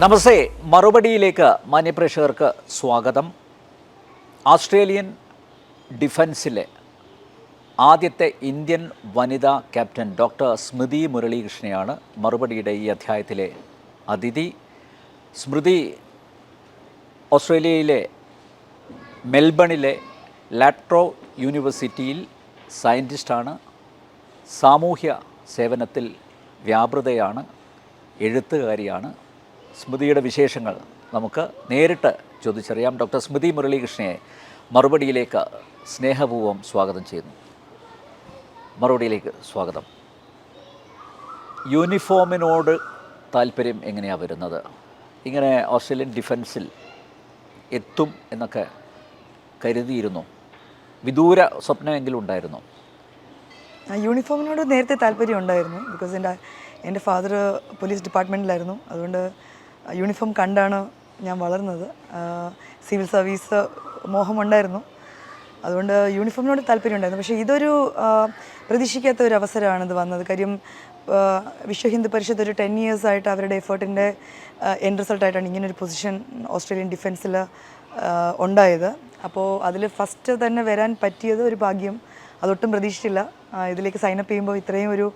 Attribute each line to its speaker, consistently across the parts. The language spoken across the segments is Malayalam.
Speaker 1: നമസ്തേ. മറുപടിയിലേക്ക് മാന്യപ്രേക്ഷകർക്ക് സ്വാഗതം. ഓസ്ട്രേലിയൻ ഡിഫൻസിലെ ആദ്യത്തെ ഇന്ത്യൻ വനിതാ ക്യാപ്റ്റൻ ഡോക്ടർ സ്മൃതി മുരളീകൃഷ്ണയാണ് മറുപടിയുടെ ഈ അധ്യായത്തിലെ അതിഥി. സ്മൃതി ഓസ്ട്രേലിയയിലെ മെൽബണിലെ ലാട്രോ യൂണിവേഴ്സിറ്റിയിൽ സയന്റിസ്റ്റാണ്. സാമൂഹ്യ സേവനത്തിൽ വ്യാപൃതയാണ്. എഴുത്തുകാരിയാണ്. സ്മൃതിയുടെ വിശേഷങ്ങൾ നമുക്ക് നേരിട്ട് ചോദിച്ചറിയാം. ഡോക്ടർ സ്മൃതി മുരളീകൃഷ്ണയെ മറുപടിയിലേക്ക് സ്നേഹപൂർവം സ്വാഗതം ചെയ്യുന്നു. മറുപടിയിലേക്ക് സ്വാഗതം. യൂണിഫോമിനോട് താല്പര്യം എങ്ങനെയാണ് വരുന്നത്? ഇങ്ങനെ ഓസ്ട്രേലിയൻ ഡിഫൻസിൽ എത്തും എന്നൊക്കെ കരുതിയിരുന്നു. വിദൂര സ്വപ്നമെങ്കിലും ഉണ്ടായിരുന്നു.
Speaker 2: യൂണിഫോമിനോട് നേരത്തെ താല്പര്യം ഉണ്ടായിരുന്നു. ബിക്കോസ് എന്റെ എന്റെ ഫാദർ പോലീസ് ഡിപ്പാർട്ട്മെന്റിലായിരുന്നു. അതുകൊണ്ട് യൂണിഫോം കണ്ടാണ് ഞാൻ വളർന്നത്. സിവിൽ സർവീസ് മോഹമുണ്ടായിരുന്നു അതുകൊണ്ട് യൂണിഫോമിനോട് താല്പര്യം ഉണ്ടായിരുന്നു. പക്ഷേ ഇതൊരു പ്രതീക്ഷിക്കാത്ത ഒരു അവസരമാണ് ഇത് വന്നത്. കാര്യം വിശ്വ ഹിന്ദു പരിഷത്ത് ഒരു ടെൻ ഇയേഴ്സ് ആയിട്ട് അവരുടെ എഫേർട്ടിന്റെ എൻഡ് റിസൾട്ടായിട്ടാണ് ഇങ്ങനൊരു പൊസിഷൻ ഓസ്ട്രേലിയൻ ഡിഫൻസിൽ ഉണ്ടായത്. അപ്പോൾ അതിൽ ഫസ്റ്റ് തന്നെ വരാൻ പറ്റിയത് ഒരു ഭാഗ്യം അതൊട്ടും പ്രതീക്ഷിച്ചില്ല. ഇതിലേക്ക് സൈനപ്പ് ചെയ്യുമ്പോൾ ഇത്രയും ഒരു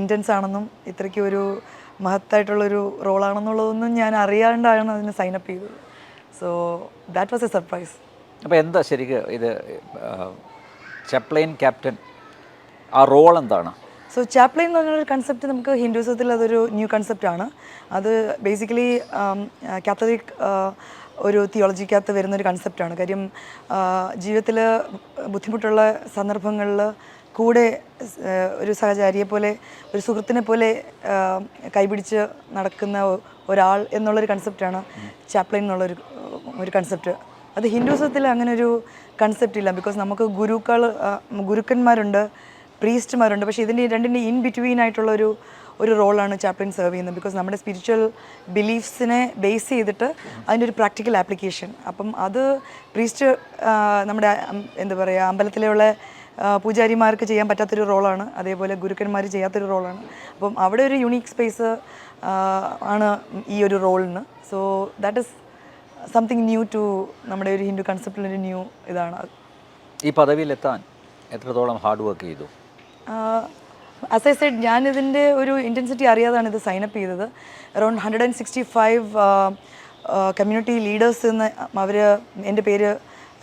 Speaker 2: ഇന്റൻസ് ആണെന്നും ഇത്രയ്ക്കും ഒരു മഹത്തായിട്ടുള്ളൊരു റോളാണെന്നുള്ളതൊന്നും ഞാൻ അറിയാണ്ടാണ് അതിന് സൈനപ്പ് ചെയ്തത്. So that was a surprise
Speaker 1: അപ്പോൾ എന്താ ശരിക്ക് ഇത് ചപ്ലൈൻ ക്യാപ്റ്റൻ ആ റോൾ എന്താണ്?
Speaker 2: സോ ചാപ്ലൈൻ എന്ന് പറഞ്ഞൊരു കൺസെപ്റ്റ് നമുക്ക് ഹിന്ദുസത്തിൽ അതൊരു ന്യൂ കൺസെപ്റ്റാണ് അത് ബേസിക്കലി കാത്തലിക് ഒരു തിയോളജിക്കകത്ത് വരുന്നൊരു കൺസെപ്റ്റാണ് കാര്യം ജീവിതത്തിൽ ബുദ്ധിമുട്ടുള്ള സന്ദർഭങ്ങളിൽ കൂടെ ഒരു സഹചാരിയെ പോലെ ഒരു സുഹൃത്തിനെ പോലെ കൈപിടിച്ച് നടക്കുന്ന ഒരാൾ എന്നുള്ളൊരു കൺസെപ്റ്റാണ് ചാപ്ലൈൻ എന്നുള്ളൊരു ഒരു കൺസെപ്റ്റ് അത് ഹിന്ദുസത്തിൽ അങ്ങനെ ഒരു കൺസെപ്റ്റ് ഇല്ല. ബിക്കോസ് നമുക്ക് ഗുരുക്കൾ ഗുരുക്കന്മാരുണ്ട് പ്രീസ്റ്റ്മാരുണ്ട് പക്ഷേ ഇതിന്റെ രണ്ടിന്റെ ഇൻ ബിറ്റ്വീൻ ആയിട്ടുള്ള ഒരു ഒരു റോളാണ് ചാപ്ലിൻ സെർവ് ചെയ്യുന്നത്. ബിക്കോസ് നമ്മുടെ സ്പിരിച്വൽ ബിലീഫ്സിനെ ബേസ് ചെയ്തിട്ട് അതിന്റെ ഒരു പ്രാക്ടിക്കൽ ആപ്ലിക്കേഷൻ അപ്പം അത് പ്രീസ്റ്റ് നമ്മുടെ എന്താ പറയുക അമ്പലത്തിലുള്ള പൂജാരിമാർക്ക് ചെയ്യാൻ പറ്റാത്തൊരു റോളാണ്. അതേപോലെ ഗുരുക്കന്മാർ ചെയ്യാത്തൊരു റോളാണ്. അപ്പം അവിടെ ഒരു യുണീക്ക് സ്പേസ് ആണ് ഈ ഒരു റോളിന്. So that is something new to നമ്മുടെ ഒരു ഹിന്ദു കൺസെപ്റ്റിലൊരു ന്യൂ ഇതാണ്.
Speaker 1: ഈ പദവിയിലെത്താൻ എത്രത്തോളം ഹാർഡ് വർക്ക് ചെയ്തു?
Speaker 2: ആസ് ഐ സെഡ് ഞാൻ ഇതിന്റെ ഒരു ഇന്റൻസിറ്റി അറിയാതാണ് ഇത് സൈനപ്പ് ചെയ്തത്. Around hundred and sixty five community leaders എന്ന് അവർ എന്റെ പേര്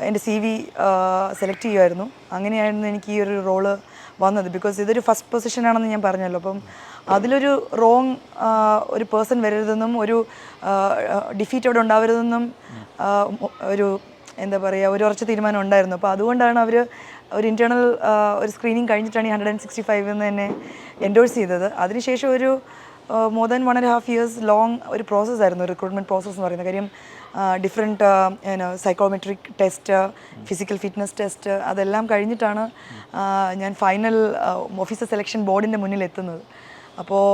Speaker 2: എന്റെ സി വി സെലക്ട് ചെയ്യുമായിരുന്നു അങ്ങനെയായിരുന്നു എനിക്ക് ഈ ഒരു റോൾ വന്നത്. ബിക്കോസ് ഇതൊരു ഫസ്റ്റ് പൊസിഷനാണെന്ന് ഞാൻ പറഞ്ഞല്ലോ. അപ്പം അതിലൊരു റോങ് ഒരു പേഴ്സൺ വരരുതെന്നും ഒരു ഡിഫീറ്റ് അവിടെ ഉണ്ടാവരുതെന്നും ഒരു എന്താ പറയുക ഒരു ഉറച്ച തീരുമാനം ഉണ്ടായിരുന്നു. അപ്പോൾ അതുകൊണ്ടാണ് അവർ ഒരു ഇന്റേർണൽ ഒരു സ്ക്രീനിങ് കഴിഞ്ഞിട്ടാണ് ഈ ഹൺഡ്രഡ് ആൻഡ് സിക്സ്റ്റി ഫൈവ് എന്ന് തന്നെ എൻഡോഴ്സ് ചെയ്തത്. അതിനുശേഷം ഒരു more than one and half years long ഒരു പ്രോസസ്സായിരുന്നു റിക്രൂട്ട്മെന്റ് പ്രോസസ്സ് എന്ന് പറയുന്നത് കാര്യം. Different psychometric test physical fitness test അതെല്ലാം കഴിഞ്ഞിട്ടാണ് ഞാൻ ഫൈനൽ ഓഫീസർ സെലക്ഷൻ ബോർഡിന്റെ മുന്നിൽ എത്തുന്നത്. അപ്പോൾ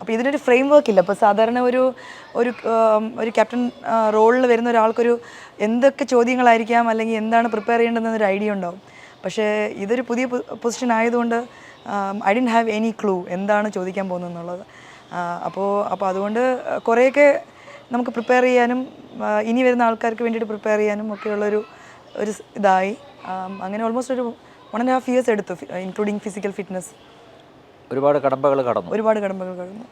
Speaker 2: അപ്പോൾ ഇതിനൊരു ഫ്രെയിം വർക്ക് ഇല്ല. അപ്പോൾ സാധാരണ ഒരു ഒരു ഒരു ക്യാപ്റ്റൻ റോളിൽ വരുന്ന ഒരാൾക്കൊരു എന്തൊക്കെ ചോദ്യങ്ങളായിരിക്കാം അല്ലെങ്കിൽ എന്താണ് പ്രിപ്പയർ ചെയ്യേണ്ടതെന്നൊരു ഐഡിയ ഉണ്ടാവും. പക്ഷേ ഇതൊരു പുതിയ പൊസിഷൻ ആയതുകൊണ്ട് I didn't have any clue എന്താണ് ചോദിക്കാൻ പോകുന്നത് എന്നുള്ളത് അപ്പോൾ അപ്പോൾ അതുകൊണ്ട് കുറേയൊക്കെ നമുക്ക് പ്രിപ്പയർ ചെയ്യാനും ഇനി വരുന്ന ആൾക്കാർക്ക് വേണ്ടിയിട്ട് പ്രിപ്പയർ ചെയ്യാനും ഒക്കെയുള്ളൊരു ഒരു ഇതായി. അങ്ങനെ ഓൾമോസ്റ്റ് ഒരു വൺ ആൻഡ് ഹാഫ് ഇയേഴ്സ് എടുത്തു ഇൻക്ലൂഡിങ് ഫിസിക്കൽ ഫിറ്റ്നസ്
Speaker 1: ഒരുപാട് കടമ്പകൾ കടന്നു.
Speaker 2: ഒരുപാട് കടമ്പകൾ കടന്നു.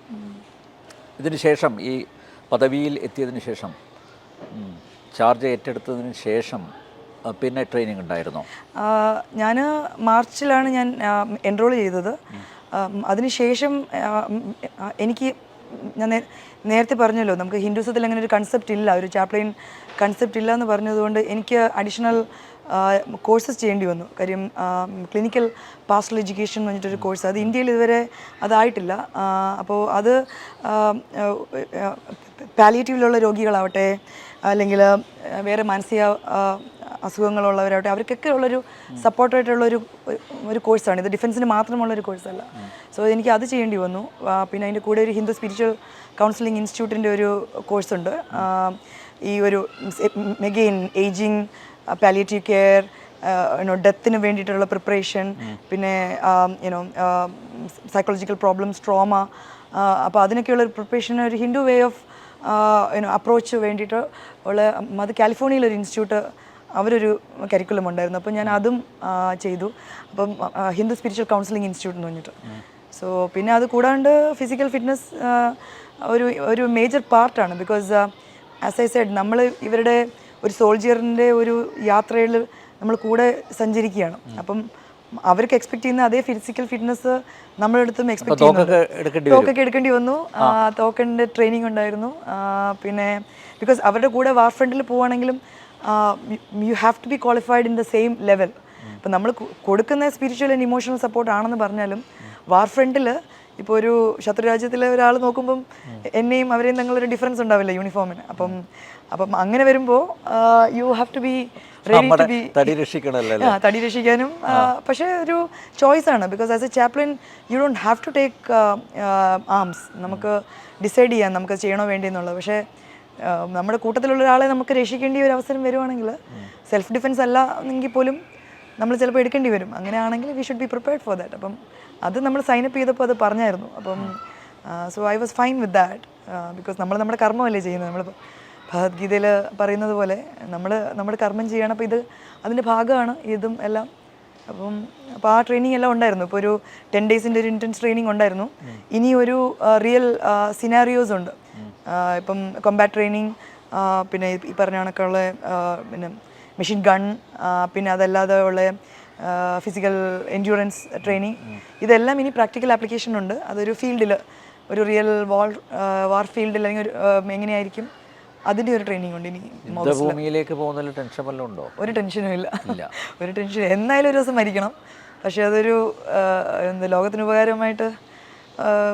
Speaker 1: ഇതിന് ശേഷം ഈ പദവിയിൽ എത്തിയതിന് ശേഷം ചാർജ് ഏറ്റെടുത്തതിന് ശേഷം പിന്നെ ട്രെയിനിങ് ഉണ്ടായിരുന്നോ?
Speaker 2: ഞാൻ മാർച്ചിലാണ് ഞാൻ എൻറോൾ ചെയ്തത്. അതിനുശേഷം എനിക്ക് ഞാൻ നേരത്തെ പറഞ്ഞല്ലോ നമുക്ക് ഹിന്ദുസത്തിൽ അങ്ങനെ ഒരു കൺസെപ്റ്റ് ഇല്ല ഒരു ചാപ്ലൈൻ കൺസെപ്റ്റ് ഇല്ല എന്ന് പറഞ്ഞതുകൊണ്ട് എനിക്ക് അഡീഷണൽ കോഴ്സസ് ചെയ്യേണ്ടി വന്നു. കാര്യം ക്ലിനിക്കൽ പാസ്റ്റൽ എഡ്യൂക്കേഷൻ എന്ന് പറഞ്ഞിട്ടൊരു കോഴ്സ് അത് ഇന്ത്യയിൽ ഇതുവരെ അതായിട്ടില്ല. അപ്പോൾ അത് പാലിയേറ്റീവിലുള്ള രോഗികളാവട്ടെ അല്ലെങ്കിൽ വേറെ മാനസിക അസുഖങ്ങളുള്ളവരാവട്ടെ അവർക്കൊക്കെ ഉള്ളൊരു സപ്പോർട്ടായിട്ടുള്ളൊരു ഒരു കോഴ്സാണ്. ഇത് ഡിഫൻസിന് മാത്രമുള്ളൊരു കോഴ്സല്ല. സോ എനിക്ക് അത് ചെയ്യേണ്ടി വന്നു. പിന്നെ അതിന്റെ കൂടെ ഒരു ഹിന്ദു സ്പിരിച്വൽ കൗൺസിലിംഗ് ഇൻസ്റ്റിറ്റ്യൂട്ടിന്റെ ഒരു കോഴ്സുണ്ട്. ഈ ഒരു മെഗെയിൻ ageing palliative care you know ഡെത്തിന് വേണ്ടിയിട്ടുള്ള പ്രിപ്പറേഷൻ പിന്നെ യുനോ സൈക്കോളജിക്കൽ പ്രോബ്ലംസ് ട്രോമ അപ്പോൾ അതിനൊക്കെയുള്ള ഒരു പ്രിപ്പറേഷൻ ഒരു ഹിന്ദു വേ ഓഫ് അപ്രോച്ച് വേണ്ടിയിട്ട് ഉള്ള അത് കാലിഫോർണിയയിലൊരു ഇൻസ്റ്റിറ്റ്യൂട്ട് അവരൊരു കരിക്കുലം ഉണ്ടായിരുന്നു. അപ്പോൾ ഞാൻ അതും ചെയ്തു. അപ്പം ഹിന്ദു സ്പിരിച്വൽ കൗൺസിലിംഗ് ഇൻസ്റ്റിറ്റ്യൂട്ട് എന്ന് പറഞ്ഞിട്ട്. സോ പിന്നെ അത് കൂടാണ്ട് ഫിസിക്കൽ ഫിറ്റ്നസ് ഒരു ഒരു മേജർ പാർട്ടാണ് ബിക്കോസ് ആസ് ഐ സൈഡ് നമ്മൾ ഇവരുടെ ഒരു സോൾജിയറിന്റെ ഒരു യാത്രയിൽ നമ്മൾ കൂടെ സഞ്ചരിക്കുകയാണ്. അപ്പം അവർക്ക് എക്സ്പെക്ട് ചെയ്യുന്ന അതേ ഫിസിക്കൽ ഫിറ്റ്നസ് നമ്മുടെ അടുത്തും എക്സ്പെക്ട്
Speaker 1: ചെയ്യുന്നു
Speaker 2: തോക്കൊക്കെ എടുക്കേണ്ടി വന്നു. തോക്കന്റെ തോക്കിന്റെ ട്രെയിനിങ് ഉണ്ടായിരുന്നു. പിന്നെ ബിക്കോസ് അവരുടെ കൂടെ വാർഫ്രണ്ടിൽ പോവുകയാണെങ്കിലും you have to be qualified in the same level ഇപ്പം നമ്മൾ കൊടുക്കുന്ന സ്പിരിച്വൽ ആൻഡ് ഇമോഷണൽ സപ്പോർട്ട് ആണെന്ന് പറഞ്ഞാലും വാർ ഫ്രണ്ടിൽ ഇപ്പോൾ ഒരു ശത്രുരാജ്യത്തിലെ ഒരാൾ നോക്കുമ്പം എന്നെയും അവരെയും തങ്ങളൊരു ഡിഫറൻസ് ഉണ്ടാവില്ല യൂണിഫോമിന് അപ്പം അപ്പം അങ്ങനെ വരുമ്പോൾ you have to be ready
Speaker 1: നമ്മുടെ
Speaker 2: ടു ബി
Speaker 1: തടി രക്ഷിക്കണമല്ലോ
Speaker 2: തടി രക്ഷിക്കാനും പക്ഷേ ഒരു ചോയ്സ് ആണ്. Because as a chaplain you don't have to take arms നമുക്ക് ഡിസൈഡ് ചെയ്യാം നമുക്ക് ചെയ്യണോ വേണ്ടിയെന്നുള്ളത്. പക്ഷേ നമ്മുടെ കൂട്ടത്തിലുള്ള ഒരാളെ നമുക്ക് രക്ഷിക്കേണ്ട ഒരു അവസരം വരുവാണെങ്കിൽ സെൽഫ് ഡിഫെൻസ് അല്ല എങ്കിൽ പോലും നമ്മൾ ചിലപ്പോൾ എടുക്കേണ്ടി വരും. അങ്ങനെയാണെങ്കിൽ we should be prepared for that അപ്പം അത് നമ്മൾ സൈനപ്പ് ചെയ്തപ്പോൾ അത് പറഞ്ഞായിരുന്നു. അപ്പം so I was fine with that because നമ്മൾ നമ്മുടെ കർമ്മമല്ലേ ചെയ്യുന്നത്. നമ്മൾ ഭഗവത്ഗീതയിൽ പറയുന്നത് പോലെ നമ്മൾ നമ്മുടെ കർമ്മം ചെയ്യണം. അപ്പോൾ ഇത് അതിന്റെ ഭാഗമാണ് ഇതും എല്ലാം. അപ്പം അപ്പോൾ ആ ട്രെയിനിങ് എല്ലാം ഉണ്ടായിരുന്നു. ഇപ്പോൾ ഒരു ടെൻ ഡേയ്സിന്റെ ഒരു ഇന്റൻസ് ട്രെയിനിങ് ഉണ്ടായിരുന്നു. ഇനി ഒരു റിയൽ സിനാരിയോസ് ഉണ്ട്. ഇപ്പം കൊമ്പാറ്റ് ട്രെയിനിങ് പിന്നെ ഈ പറഞ്ഞ കണക്കുള്ള പിന്നെ മെഷീൻ ഗൺ പിന്നെ അതല്ലാതെ ഉള്ള ഫിസിക്കൽ എൻഡ്യൂറൻസ് ട്രെയിനിങ് ഇതെല്ലാം ഇനി പ്രാക്ടിക്കൽ ആപ്ലിക്കേഷൻ ഉണ്ട്. അതൊരു ഫീൽഡിൽ ഒരു റിയൽ വാൾ വാർ ഫീൽഡിൽ അല്ലെങ്കിൽ ഒരു എങ്ങനെയായിരിക്കും അതിന്റെ ഒരു ട്രെയിനിങ് ഉണ്ട് ഇനി
Speaker 1: ഭൂമിയിലേക്ക് പോകുന്നതിൽ ടെൻഷൻ വല്ലതും ഉണ്ടോ?
Speaker 2: ഒരു ടെൻഷനും ഇല്ല. ഒരു ടെൻഷൻ എന്നായാലും ഒരു ദിവസം മരിക്കണം. പക്ഷേ അതൊരു എന്താ എന്ത് ലോകത്തിന് ഉപകാരമായിട്ട്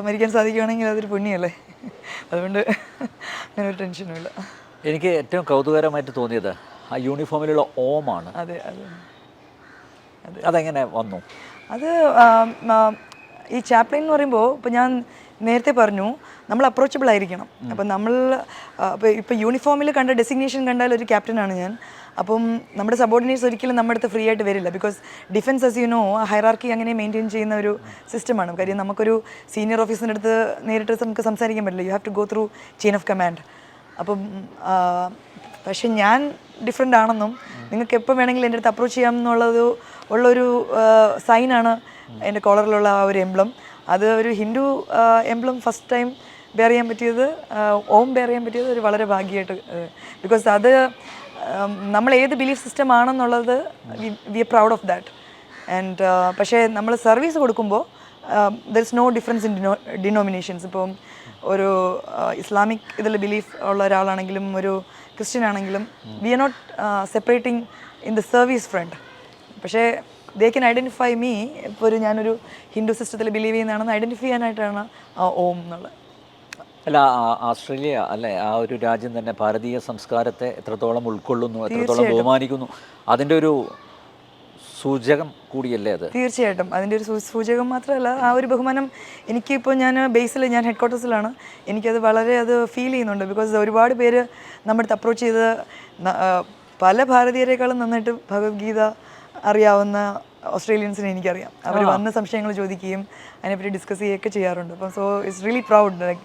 Speaker 2: മരിക്കാൻ സാധിക്കുകയാണെങ്കിൽ അതൊരു പുണ്യമല്ലേ? അതുകൊണ്ട് അങ്ങനെ ഒരു ടെൻഷനും ഇല്ല.
Speaker 1: എനിക്ക് ഏറ്റവും കൗതുകരമായിട്ട് തോന്നിയത് ആ യൂണിഫോമിലുള്ള ഓമാണ്
Speaker 2: അതെ അതെ.
Speaker 1: അതെങ്ങനെ വന്നു?
Speaker 2: അത് ഈ ചാപ്ലിൻ എന്ന് പറയുമ്പോൾ ഇപ്പോൾ ഞാൻ നേരത്തെ പറഞ്ഞു നമ്മൾ അപ്രോച്ചബിൾ ആയിരിക്കണം. അപ്പം നമ്മൾ അപ്പോൾ ഇപ്പോൾ യൂണിഫോമിൽ കണ്ട ഡെസിഗ്നേഷൻ കണ്ടാൽ ഒരു ക്യാപ്റ്റനാണ് ഞാൻ. അപ്പം നമ്മുടെ സബോർഡിനേറ്റ്സ് ഒരിക്കലും നമ്മുടെ അടുത്ത് ഫ്രീ ആയിട്ട് വരില്ല. Because defence as you know hierarchy അങ്ങനെ മെയിന്റെയിൻ ചെയ്യുന്ന ഒരു സിസ്റ്റമാണ് കാര്യം നമുക്കൊരു സീനിയർ ഓഫീസറിന്റെ അടുത്ത് നേരിട്ട് നമുക്ക് സംസാരിക്കാൻ പറ്റില്ല. You have to go through chain of command അപ്പം പക്ഷെ ഞാൻ ഡിഫറെന്റ് ആണെന്നും നിങ്ങൾക്ക് എപ്പോൾ വേണമെങ്കിലും എന്റെ അടുത്ത് അപ്രോച്ച് ചെയ്യാം എന്നുള്ളത് ഉള്ളൊരു സൈനാണ് എന്റെ കോളറിലുള്ള ആ ഒരു എംബ്ലം അത് ഒരു Hindu emblem first time bear ചെയ്യാൻ പറ്റിയത് ഓം ബെയർ ചെയ്യാൻ പറ്റിയത് ഒരു വളരെ ഭാഗ്യമായിട്ട് ബിക്കോസ് അത് നമ്മൾ ഏത് ബിലീഫ് സിസ്റ്റം ആണെന്നുള്ളത് we are proud of that and പക്ഷേ നമ്മൾ സർവീസ് കൊടുക്കുമ്പോൾ there is no difference in Dino denominations ഇപ്പം ഒരു ഇസ്ലാമിക് ഇതിൽ ബിലീഫ് ഉള്ള ഒരാളാണെങ്കിലും ഒരു ക്രിസ്ത്യൻ ആണെങ്കിലും we are not separating in the service front പക്ഷേ ദേ കൻ ഐഡന്റിഫൈ മീ ഇപ്പോൾ ഒരു ഞാനൊരു ഹിന്ദു സിസ്റ്റത്തിൽ ബിലീവ് ചെയ്യുന്നതാണെന്ന് ഐഡന്റിഫൈ ചെയ്യാനായിട്ടാണ് ആ ഓം എന്നുള്ളത്.
Speaker 1: അല്ല ആസ്ട്രേലിയ അല്ലെ ആ ഒരു രാജ്യം തന്നെ ഭാരതീയ സംസ്കാരത്തെ എത്രത്തോളം ഉൾക്കൊള്ളുന്നു എത്രത്തോളം ബഹുമാനിക്കുന്നു അതിന്റെ ഒരു സൂചകം കൂടിയല്ലേ അത്?
Speaker 2: തീർച്ചയായിട്ടും. അതിന്റെ ഒരു സൂചകം മാത്രമല്ല ആ ഒരു ബഹുമാനം എനിക്കിപ്പോൾ ഞാൻ ബേസിൽ ഞാൻ ഹെഡ് ക്വാർട്ടേഴ്സിലാണ് എനിക്കത് വളരെ അത് ഫീൽ ചെയ്യുന്നുണ്ട്. ബിക്കോസ് ഒരുപാട് പേര് നമ്മുടെ അപ്രോച്ച് ചെയ്ത് പല ഭാരതീയരെക്കാളും നന്നായിട്ട് ഭഗവത്ഗീത അറിയാവുന്ന ഓസ്ട്രേലിയൻസിനെ എനിക്കറിയാം. അവർ വന്ന സംശയങ്ങൾ ചോദിക്കുകയും അതിനെപ്പറ്റി ഡിസ്കസ് ചെയ്യുകയൊക്കെ ചെയ്യാറുണ്ട്. അപ്പം so it's really proud like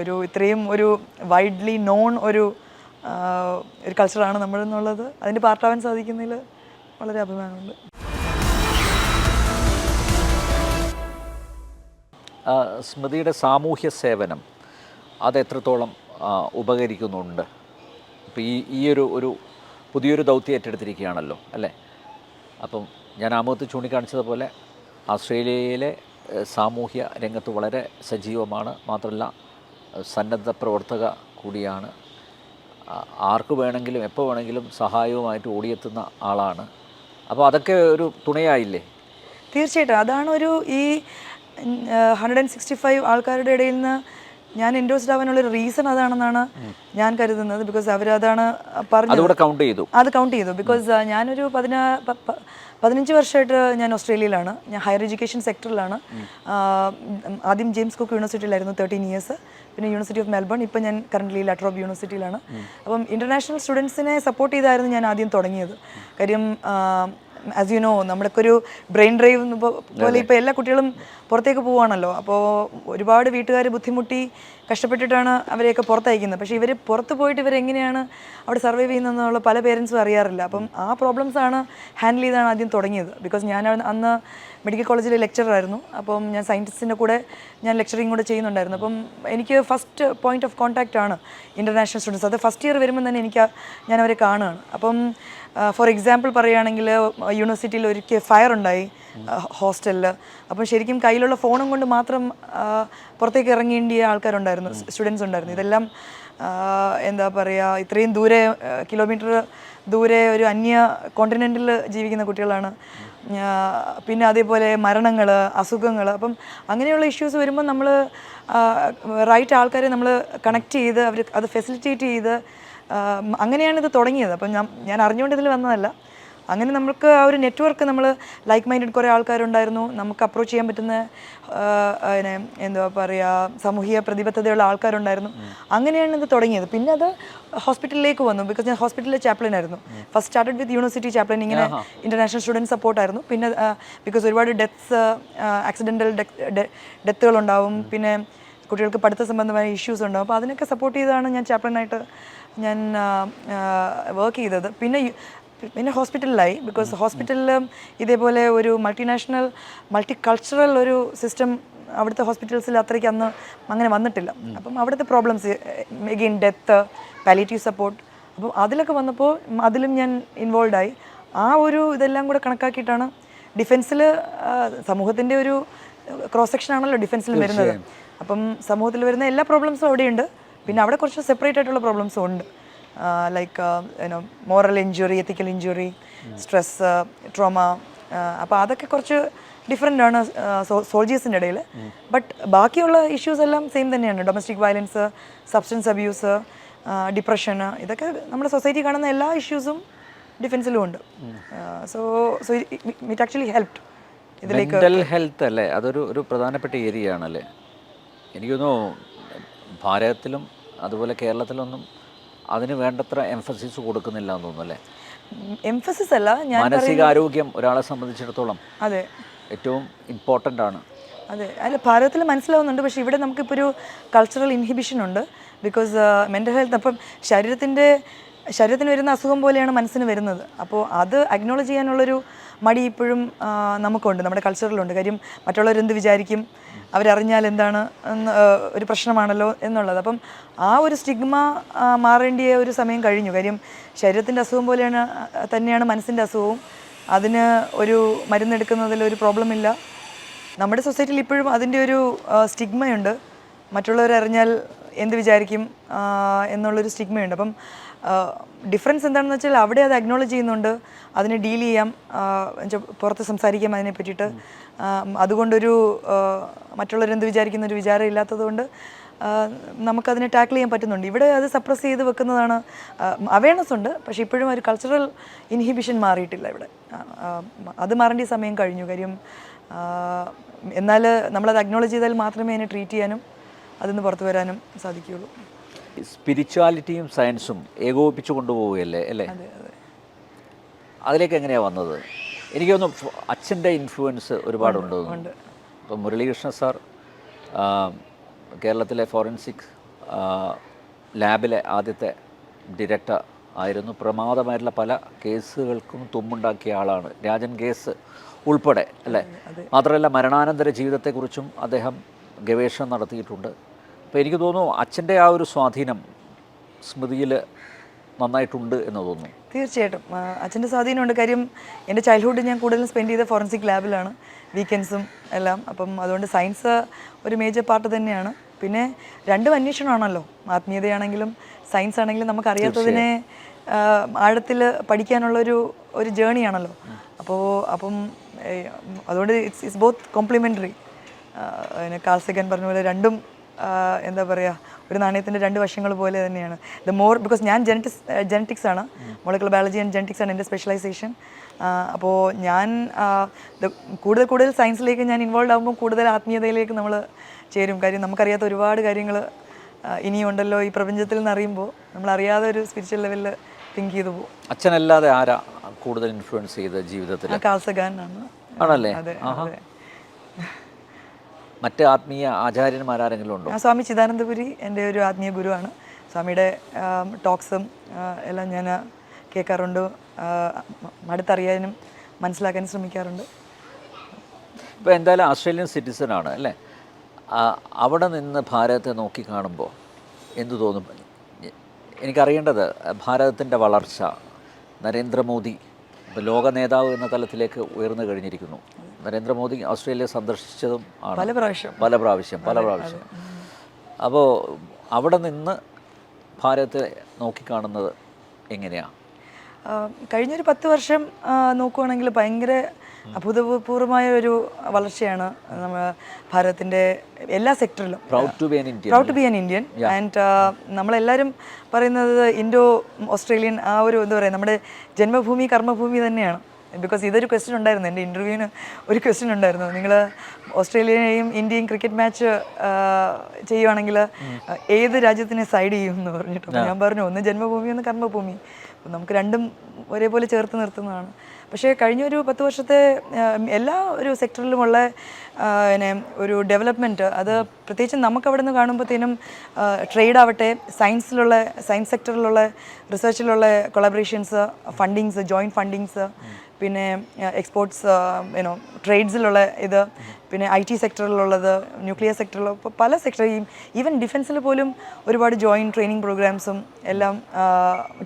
Speaker 2: ഒരു ഇത്രയും ഒരു വൈഡ്ലി നോൺ ഒരു ഒരു കൾച്ചറാണ് നമ്മൾ എന്നുള്ളത് അതിന്റെ പാർട്ടാവാൻ സാധിക്കുന്നതിൽ വളരെ അഭിമാനമുണ്ട്.
Speaker 1: സ്മൃതിയുടെ സാമൂഹ്യ സേവനം അത് എത്രത്തോളം ഉപകരിക്കുന്നുണ്ട്? ഇപ്പോൾ ഈ ഈ ഒരു ഒരു പുതിയൊരു ദൗത്യം ഏറ്റെടുത്തിരിക്കുകയാണല്ലോ അല്ലേ? അപ്പം ഞാൻ ആമുഖത്ത് ചൂണ്ടിക്കാണിച്ചതുപോലെ ആസ്ട്രേലിയയിലെ ഏഹ്, സാമൂഹ്യ രംഗത്ത് വളരെ സജീവമാണ്. മാത്രമല്ല സന്നദ്ധ പ്രവർത്തക കൂടിയാണ്. ആർക്ക് വേണമെങ്കിലും എപ്പോൾ വേണമെങ്കിലും സഹായവുമായിട്ട് ഓടിയെത്തുന്ന ആളാണ്. അപ്പോൾ അതൊക്കെ ഒരു തുണയായില്ലേ?
Speaker 2: തീർച്ചയായിട്ടും. അതാണ് ഒരു ഈ ഹൺഡ്രഡ് ആൻഡ് സിക്സ്റ്റി ഫൈവ് ആൾക്കാരുടെ ഇടയിൽ നിന്ന് ഞാൻ എൻഡോസ്ഡ് ആവാനുള്ള ഒരു റീസൺ അതാണെന്നാണ് ഞാൻ കരുതുന്നത് ബിക്കോസ് അവരതാണ്
Speaker 1: പറഞ്ഞു കൗണ്ട് ചെയ്തു.
Speaker 2: അത് കൗണ്ട് ചെയ്തു ബിക്കോസ് ഞാനൊരു പതിനാ പതിനഞ്ച് വർഷമായിട്ട് ഞാൻ ഓസ്ട്രേലിയയിലാണ്. ഞാൻ ഹയർ എഡ്യൂക്കേഷൻ സെക്ടറിലാണ് ആദ്യം ജെയിംസ് കുക്ക് യൂണിവേഴ്സിറ്റിയിലായിരുന്നു തേർട്ടീൻ ഇയേഴ്സ് പിന്നെ യൂണിവേഴ്സിറ്റി ഓഫ് മെൽബൺ ഇപ്പം ഞാൻ കറന്റ് ലെറ്റർ ഓഫ് യൂണിവേഴ്സിറ്റിയിലാണ് അപ്പം ഇന്റർനാഷണൽ സ്റ്റുഡൻസിനെ സപ്പോർട്ട് ചെയ്തായിരുന്നു ഞാൻ ആദ്യം തുടങ്ങിയത്. കാര്യം ആസ് യു നോ നമ്മളൊക്കെ ഒരു ബ്രെയിൻ ഡ്രൈവ് പോലെ ഇപ്പോൾ എല്ലാ കുട്ടികളും പുറത്തേക്ക് പോവുകയാണല്ലോ അപ്പോൾ ഒരുപാട് വീട്ടുകാർ ബുദ്ധിമുട്ടി കഷ്ടപ്പെട്ടിട്ടാണ് അവരെയൊക്കെ പുറത്തയക്കുന്നത്. പക്ഷേ ഇവർ പുറത്ത് പോയിട്ട് ഇവരെങ്ങനെയാണ് അവിടെ സർവൈവ് ചെയ്യുന്നതെന്നുള്ള പല പേരൻസും അറിയാറില്ല. അപ്പം ആ പ്രോബ്ലംസ് ആണ് ഹാൻഡിൽ ചെയ്താണ് ആദ്യം തുടങ്ങിയത്. ബിക്കോസ് ഞാൻ അന്ന് മെഡിക്കൽ കോളേജിലെ ലെക്ചറായിരുന്നു അപ്പം ഞാൻ സയന്റിസ്റ്റിന്റെ കൂടെ ഞാൻ ലെക്ചറിങ് കൂടെ ചെയ്യുന്നുണ്ടായിരുന്നു. അപ്പം എനിക്ക് ഫസ്റ്റ് പോയിന്റ് ഓഫ് കോൺടാക്റ്റ് ആണ് ഇന്റർനാഷണൽ സ്റ്റുഡൻസ് അത് ഫസ്റ്റ് ഇയർ വരുമ്പോൾ തന്നെ എനിക്ക് ഞാൻ അവരെ കാണുകയാണ്. അപ്പം ഫോർ എക്സാമ്പിൾ പറയുകയാണെങ്കിൽ യൂണിവേഴ്സിറ്റിയിൽ ഒരിക്കൽ ഫയർ ഉണ്ടായി ഹോസ്റ്റലിൽ അപ്പം ശരിക്കും കയ്യിലുള്ള ഫോണും കൊണ്ട് മാത്രം പുറത്തേക്ക് ഇറങ്ങേണ്ടിയ ആൾക്കാരുണ്ടായിരുന്നു സ്റ്റുഡൻസ് ഉണ്ടായിരുന്നു. ഇതെല്ലാം എന്താ പറയുക ഇത്രയും ദൂരെ കിലോമീറ്റർ ദൂരെ ഒരു അന്യ കോണ്ടിനെന്റിൽ ജീവിക്കുന്ന കുട്ടികളാണ് പിന്നെ അതേപോലെ മരണങ്ങൾ അസുഖങ്ങൾ അപ്പം അങ്ങനെയുള്ള ഇഷ്യൂസ് വരുമ്പോൾ നമ്മൾ റൈറ്റ് ആൾക്കാരെ നമ്മൾ കണക്ട് ചെയ്ത് അവർ അത് ഫെസിലിറ്റേറ്റ് ചെയ്ത് അങ്ങനെയാണ് ഇത് തുടങ്ങിയത്. അപ്പം ഞാൻ ഞാൻ അറിഞ്ഞുകൊണ്ട് ഇതിൽ വന്നതല്ല. അങ്ങനെ നമുക്ക് ആ ഒരു നെറ്റ്വർക്ക് നമ്മൾ ലൈക്ക് മൈൻഡഡ് കുറേ ആൾക്കാരുണ്ടായിരുന്നു. നമുക്ക് അപ്രോച്ച് ചെയ്യാൻ പറ്റുന്ന പിന്നെ എന്താ പറയുക സാമൂഹിക പ്രതിബദ്ധതയുള്ള ആൾക്കാരുണ്ടായിരുന്നു. അങ്ങനെയാണ് ഇത് തുടങ്ങിയത്. പിന്നെ അത് ഹോസ്പിറ്റലിലേക്ക് വന്നു. ബിക്കോസ് ഞാൻ ഹോസ്പിറ്റലിലെ ചാപ്ലിൻ ആയിരുന്നു. First started with university chaplain ഇങ്ങനെ ഇന്റർനാഷണൽ സ്റ്റുഡന്റ് സപ്പോർട്ടായിരുന്നു പിന്നെ ബിക്കോസ് ഒരുപാട് ഡെത്ത്സ് ആക്സിഡന്റൽ ഡെത്തുകളുണ്ടാവും പിന്നെ കുട്ടികൾക്ക് പഠിത്ത സംബന്ധമായ ഇഷ്യൂസ് ഉണ്ടാവും. അപ്പോൾ അതിനൊക്കെ സപ്പോർട്ട് ചെയ്താണ് ഞാൻ ചാപ്ലിനായിട്ട് ഞാൻ വർക്ക് ചെയ്തത്. പിന്നെ പിന്നെ ഹോസ്പിറ്റലിലായി. ബിക്കോസ് ഹോസ്പിറ്റലിലും ഇതേപോലെ ഒരു മൾട്ടിനാഷണൽ മൾട്ടി കൾച്ചറൽ ഒരു സിസ്റ്റം അവിടുത്തെ ഹോസ്പിറ്റൽസിൽ അത്രയ്ക്ക് അന്ന് അങ്ങനെ വന്നിട്ടില്ല. അപ്പം അവിടുത്തെ problems again death palliative support അപ്പം അതിലൊക്കെ വന്നപ്പോൾ അതിലും ഞാൻ ഇൻവോൾവ് ആയി. ആ ഒരു ഇതെല്ലാം കൂടെ കണക്കാക്കിയിട്ടാണ് ഡിഫൻസിൽ സമൂഹത്തിന്റെ ഒരു ക്രോസ് സെക്ഷൻ ആണല്ലോ ഡിഫൻസിൽ വരുന്നത്. അപ്പം സമൂഹത്തിൽ വരുന്ന എല്ലാ പ്രോബ്ലംസും അവിടെയുണ്ട്. പിന്നെ അവിടെ കുറച്ച് സെപ്പറേറ്റ് ആയിട്ടുള്ള പ്രോബ്ലംസും ഉണ്ട്. Like you know moral injury ethical injury stress trauma അപ്പോൾ അതൊക്കെ കുറച്ച് ഡിഫറെന്റ് ആണ് സോൾജേഴ്സിന്റെ ഇടയിൽ. ബട്ട് ബാക്കിയുള്ള ഇഷ്യൂസ് എല്ലാം സെയിം തന്നെയാണ്. Domestic violence substance abuse depression ഇതൊക്കെ നമ്മുടെ സൊസൈറ്റി കാണുന്ന എല്ലാ ഇഷ്യൂസും ഡിഫൻസിലും ഉണ്ട്. So so it actually helped ഇതിലേക്ക്
Speaker 1: മെന്റൽ ഹെൽത്ത് അല്ലേ? അതൊരു ഒരു പ്രധാനപ്പെട്ട ഏരിയ ആണല്ലേ? എനിക്ക് തോന്നുന്നു ഭാരതത്തിലും അതുപോലെ കേരളത്തിലൊന്നും അതിന് വേണ്ടത്ര എംഫസിസ് കൊടുക്കുന്നില്ല എന്ന് തോന്നുന്നു അല്ലേ?
Speaker 2: എംഫസിസ് അല്ല ഞാൻ
Speaker 1: മാനസികാരോഗ്യം ഒരാളെ സംബന്ധിച്ചിടത്തോളം
Speaker 2: അതെ.
Speaker 1: ഏറ്റവും ഇമ്പോർട്ടന്റ് ആണ്.
Speaker 2: അതെ. അല്ല ഭാരതത്തിൽ മനസ്സിലാവുന്നുണ്ട് പക്ഷേ ഇവിടെ നമുക്കിപ്പോൾ ഒരു കൾച്ചറൽ ഇൻഹിബിഷൻ ഉണ്ട്. ബിക്കോസ് മെന്റൽ ഹെൽത്ത് അപ്പം ശരീരത്തിന്റെ ശരീരത്തിന് വരുന്ന അസുഖം പോലെയാണ് മനസ്സിന് വരുന്നത്. അപ്പോൾ അത് അക്നോളജ് ചെയ്യാനുള്ളൊരു മടി ഇപ്പോഴും നമുക്കുണ്ട് നമ്മുടെ കൾച്ചറിലുണ്ട് കാര്യം മറ്റുള്ളവരെന്ത് വിചാരിക്കും? അവരറിഞ്ഞാൽ എന്താണ് ഒരു പ്രശ്നമാണല്ലോ എന്നുള്ളത്. അപ്പം ആ ഒരു സ്റ്റിഗ്മ മാറേണ്ടിയ ഒരു സമയം കഴിഞ്ഞു. കാര്യം ശരീരത്തിന്റെ അസുഖം പോലെയാണ് തന്നെയാണ് മനസ്സിന്റെ അസുഖവും. അതിന് ഒരു മരുന്നെടുക്കുന്നതിൽ ഒരു പ്രോബ്ലം ഇല്ല. നമ്മുടെ സൊസൈറ്റിയിൽ ഇപ്പോഴും അതിന്റെ ഒരു സ്റ്റിഗ്മയുണ്ട് മറ്റുള്ളവരറിഞ്ഞാൽ എന്ത് വിചാരിക്കും എന്നുള്ളൊരു സ്റ്റിഗ്മയുണ്ട് അപ്പം ഡിഫറൻസ് എന്താണെന്ന് വെച്ചാൽ അവിടെ അത് അക്നോളജ് ചെയ്യുന്നുണ്ട്. അതിനെ ഡീൽ ചെയ്യാം. പുറത്ത് സംസാരിക്കാം അതിനെ പറ്റിയിട്ട്. അതുകൊണ്ടൊരു മറ്റുള്ളവരെന്ത് വിചാരിക്കുന്ന ഒരു വിചാരം ഇല്ലാത്തതുകൊണ്ട് നമുക്കതിനെ ടാക്കിൾ ചെയ്യാൻ പറ്റുന്നുണ്ട്. ഇവിടെ അത് സപ്രസ് ചെയ്ത് വെക്കുന്നതാണ് അവയർനെസ് ഉണ്ട്. പക്ഷേ ഇപ്പോഴും ഒരു കൾച്ചറൽ ഇൻഹിബിഷൻ മാറിയിട്ടില്ല ഇവിടെ. അത് മാറേണ്ട സമയം കഴിഞ്ഞു. കാര്യം എന്നാൽ നമ്മളത് അക്നോളജ് ചെയ്താൽ മാത്രമേ അതിനെ ട്രീറ്റ് ചെയ്യാനും അതിന് പുറത്തു വരാനും സാധിക്കുകയുള്ളൂ.
Speaker 1: സ്പിരിച്വാലിറ്റിയും സയൻസും ഏകോപിപ്പിച്ചു കൊണ്ടുപോവുകയല്ലേ അല്ലേ?
Speaker 2: അതെ അതെ.
Speaker 1: അതിലേക്ക് എങ്ങനെയാണ് വന്നത്? എനിക്ക് തോന്നുന്നു അച്ഛന്റെ ഇൻഫ്ലുവൻസ് ഒരുപാടുണ്ട് ഇപ്പം മുരളീകൃഷ്ണ സാർ കേരളത്തിലെ ഫോറൻസിക് ലാബിലെ ആദ്യത്തെ ഡയറക്ടർ ആയിരുന്നു. പ്രമാദമായിട്ടുള്ള പല കേസുകൾക്കും തുമ്മുണ്ടാക്കിയ ആളാണ്. രാജൻ കേസ് ഉൾപ്പെടെ അല്ലേ? മാത്രമല്ല മരണാനന്തര ജീവിതത്തെക്കുറിച്ചും അദ്ദേഹം ഗവേഷണം നടത്തിയിട്ടുണ്ട്. അപ്പോൾ എനിക്ക് തോന്നുന്നു അച്ഛന്റെ ആ ഒരു സ്വാധീനം സ്മൃതിയിൽ നന്നായിട്ടുണ്ട് എന്ന് തോന്നുന്നു.
Speaker 2: തീർച്ചയായിട്ടും. അച്ഛന്റെ സ്വാധീനമുണ്ട്. കാര്യം എന്റെ ചൈൽഡ്ഹുഡ് ഞാൻ കൂടുതലും സ്പെൻഡ് ചെയ്ത ഫോറൻസിക് ലാബിലാണ് വീക്കെൻഡ്സും എല്ലാം. അപ്പം അതുകൊണ്ട് സയൻസ് ഒരു മേജർ പാർട്ട് തന്നെയാണ്. പിന്നെ രണ്ടും അന്വേഷണമാണല്ലോ. ആത്മീയതയാണെങ്കിലും സയൻസ് ആണെങ്കിലും നമുക്കറിയാത്തതിനെ ആഴത്തിൽ പഠിക്കാനുള്ളൊരു ഒരു ജേണിയാണല്ലോ അപ്പോൾ അപ്പം അതുകൊണ്ട് it's it's both complementary Carl Sagan പറഞ്ഞ പോലെ രണ്ടും എന്താ പറയുക ഒരു നാണയത്തിന്റെ രണ്ട് വശങ്ങൾ പോലെ തന്നെയാണ്. ദ മോർ ബിക്കോസ് ഞാൻ ജനറ്റിക്സ് ജനറ്റിക്സ് ആണ്. മോളിക്കുലർ ബയോളജി ആൻഡ് ജനറ്റിക്സ് ആണ് എന്റെ സ്പെഷ്യലൈസേഷൻ അപ്പോൾ ഞാൻ കൂടുതൽ കൂടുതൽ സയൻസിലേക്ക് ഞാൻ ഇൻവോൾവ് ആകുമ്പോൾ കൂടുതൽ ആത്മീയതയിലേക്ക് നമ്മൾ ചേരും. കാര്യം നമുക്കറിയാത്ത ഒരുപാട് കാര്യങ്ങൾ ഇനിയുണ്ടല്ലോ ഈ പ്രപഞ്ചത്തിൽ നിന്ന് അറിയുമ്പോൾ നമ്മൾ അറിയാതെ ഒരു സ്പിരിച്വൽ ലെവലിൽ തിങ്ക് ചെയ്തു പോകും.
Speaker 1: അച്ഛനല്ലാതെ ആരാ കൂടുതൽ ഇൻഫ്ലുവൻസ് ചെയ്ത ജീവിതത്തിൽ
Speaker 2: കാസഗാനാണ് കാൽസഗാനാണ്
Speaker 1: ആണല്ലേ?
Speaker 2: അതെ അതെ.
Speaker 1: മറ്റ് ആത്മീയ ആചാര്യന്മാരാരെങ്കിലും ഉണ്ടോ?
Speaker 2: ആ സ്വാമി ചിദാനന്ദപുരി എന്റെ ഒരു ആത്മീയ ഗുരുവാണ്. സ്വാമിയുടെ ടോക്സും എല്ലാം ഞാൻ കേൾക്കാറുണ്ട്. അടുത്തറിയാനും മനസ്സിലാക്കാനും ശ്രമിക്കാറുണ്ട്.
Speaker 1: ഇപ്പോൾ എന്തായാലും ഓസ്ട്രേലിയൻ സിറ്റിസൺ ആണ് അല്ലേ? അവിടെ നിന്ന് ഭാരതത്തെ നോക്കി കാണുമ്പോൾ എന്തു തോന്നും? എനിക്കറിയേണ്ടത് ഭാരതത്തിന്റെ വളർച്ച നരേന്ദ്രമോദി ഇപ്പോൾ ലോക നേതാവ് എന്ന തലത്തിലേക്ക് ഉയർന്നു കഴിഞ്ഞിരിക്കുന്നു. നരേന്ദ്രമോദി ഓസ്ട്രേലിയ സന്ദർശിച്ചതും ആണ്.
Speaker 2: പല പ്രാവശ്യം.
Speaker 1: പല പ്രാവശ്യം പല പ്രാവശ്യം. അപ്പോൾ അവിടെ നിന്ന് ഭാരതത്തെ നോക്കിക്കാണുന്നത് എങ്ങനെയാണ്
Speaker 2: കഴിഞ്ഞൊരു പത്ത് വർഷം നോക്കുവാണെങ്കിൽ ഭയങ്കര അഭൂതപൂർവമായ ഒരു വളർച്ചയാണ് നമ്മൾ ഭാരതത്തിന്റെ എല്ലാ സെക്ടറിലും.
Speaker 1: Proud to be an Indian
Speaker 2: proud to be an Indian and നമ്മളെല്ലാവരും പറയുന്നത് ഇൻഡോ ഓസ്ട്രേലിയൻ ആ ഒരു എന്താ പറയുക നമ്മുടെ ജന്മഭൂമി കർമ്മഭൂമി തന്നെയാണ്. ബിക്കോസ് ഇതൊരു ക്വസ്റ്റ്യൻ ഉണ്ടായിരുന്നു. എന്റെ ഇന്റർവ്യൂവിന് ഒരു ക്വസ്റ്റ്യൻ ഉണ്ടായിരുന്നു. നിങ്ങൾ ഓസ്ട്രേലിയയും ഇന്ത്യയും ക്രിക്കറ്റ് മാച്ച് ചെയ്യുവാണെങ്കിൽ ഏത് രാജ്യത്തിനെ സൈഡ് ചെയ്യും എന്ന് പറഞ്ഞിട്ട് ഞാൻ പറഞ്ഞു ഒന്ന് ജന്മഭൂമി ഒന്ന് കർമ്മഭൂമി. നമുക്ക് രണ്ടും ഒരേപോലെ ചേർത്ത് നിർത്തുന്നതാണ്. പക്ഷേ കഴിഞ്ഞൊരു പത്ത് വർഷത്തെ എല്ലാ ഒരു സെക്ടറിലുമുള്ള പിന്നെ ഒരു ഡെവലപ്മെന്റ് അത് പ്രത്യേകിച്ച് നമുക്ക് അവിടെ നിന്ന് കാണുമ്പോഴത്തേനും ട്രേഡ് ആവട്ടെ സയൻസിലുള്ള സയൻസ് സെക്ടറിലുള്ള റിസർച്ചിലുള്ള കൊളാബറേഷൻസ് ഫണ്ടിങ്സ് ജോയിന്റ് ഫണ്ടിങ്സ് പിന്നെ എക്സ്പോർട്സ് യുനോ ട്രേഡ്സിലുള്ള ഇത് പിന്നെ ഐ ടി സെക്ടറിലുള്ളത് ന്യൂക്ലിയർ സെക്ടറിലുള്ള ഇപ്പോൾ പല സെക്ടറിലും ഈവൻ ഡിഫൻസിൽ പോലും ഒരുപാട് ജോയിന്റ് ട്രെയിനിങ് പ്രോഗ്രാംസും എല്ലാം